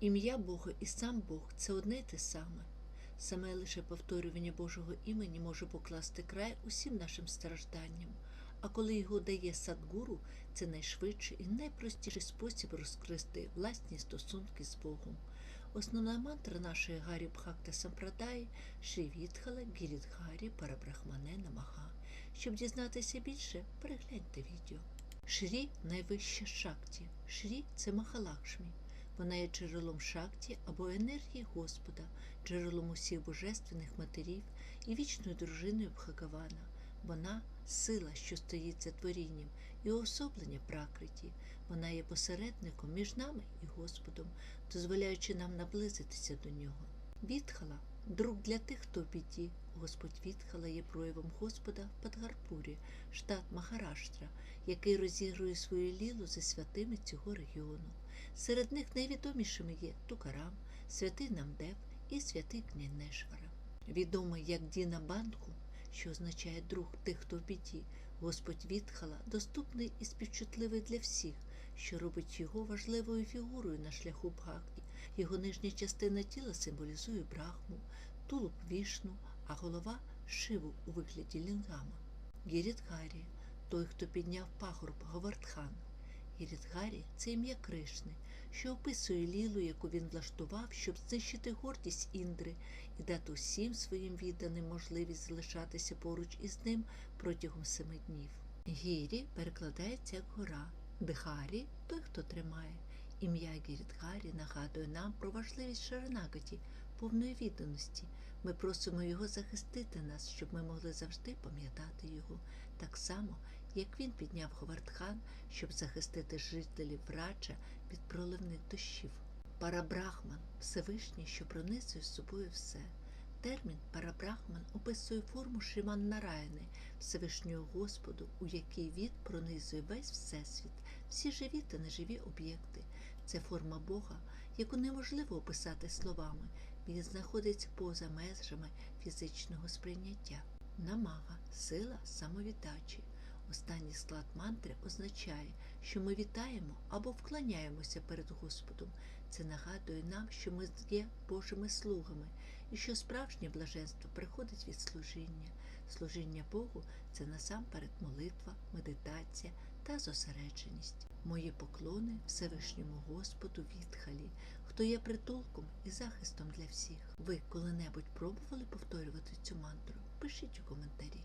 Ім'я Бога і сам Бог це одне й те саме. Саме лише повторювання Божого імені може покласти край усім нашим стражданням. А коли його дає садгуру, це найшвидший і найпростіший спосіб розкрити власні стосунки з Богом. Основна мантра нашої Гарі Бхакта Сампрадаї Шрі Вітхала Гірідхарі Парабрахмане Намага. Щоб дізнатися більше, перегляньте відео. Шрі найвища шакті. Шрі це Махалакшмі. Вона є джерелом шакті або енергії Господа, джерелом усіх божественних матерів і вічною дружиною Бхагавана. Вона сила, що стоїть за творінням, і уособлення пракриті. Вона є посередником між нами і Господом, дозволяючи нам наблизитися до нього. Вітхала друг для тих, хто в біді. Господь Вітхала є проявом Господа в Падгарпурі, штат Махараштра, який розігрує свою лілу зі святими цього регіону. Серед них найвідомішими є Тукарам, святий Намдев і святий Княнешвара. Відомий як Діна Банку, що означає друг тих, хто в біді, Господь Вітхала доступний і співчутливий для всіх, що робить його важливою фігурою на шляху Бхакті. Його нижня частина тіла символізує брахму, тулуб вішну, а голова шиву у вигляді лінгама. Гірідгарі той, хто підняв пагорб Говардхан. Гірідгарі це ім'я Кришни, що описує лілу, яку він влаштував, щоб знищити гордість Індри і дати усім своїм відданим можливість залишатися поруч із ним протягом семи днів. Гірі перекладається як гора, Дхарі той, хто тримає. Ім'я Гірідгарі нагадує нам про важливість Шаранагаті, повної відданості. Ми просимо його захистити нас, щоб ми могли завжди пам'ятати його, так само, як він підняв Говардхан, щоб захистити жителів Раджа від проливних дощів. Парабрахман Всевишній, що пронизує з собою все. Термін Парабрахман описує форму Шриман Нараяни, Всевишнього Господу, у якій він пронизує весь Всесвіт, всі живі та неживі об'єкти. Це форма Бога, яку неможливо описати словами. Він знаходиться поза межами фізичного сприйняття. Намага сила самовіддачі. Останній склад мантри означає, що ми вітаємо або вклоняємося перед Господом. Це нагадує нам, що ми є Божими слугами і що справжнє блаженство приходить від служіння. Служіння Богу це насамперед молитва, медитація та зосередженість. Мої поклони Всевишньому Господу Вітхалі, хто є притулком і захистом для всіх. Ви коли-небудь пробували повторювати цю мантру? Пишіть у коментарі.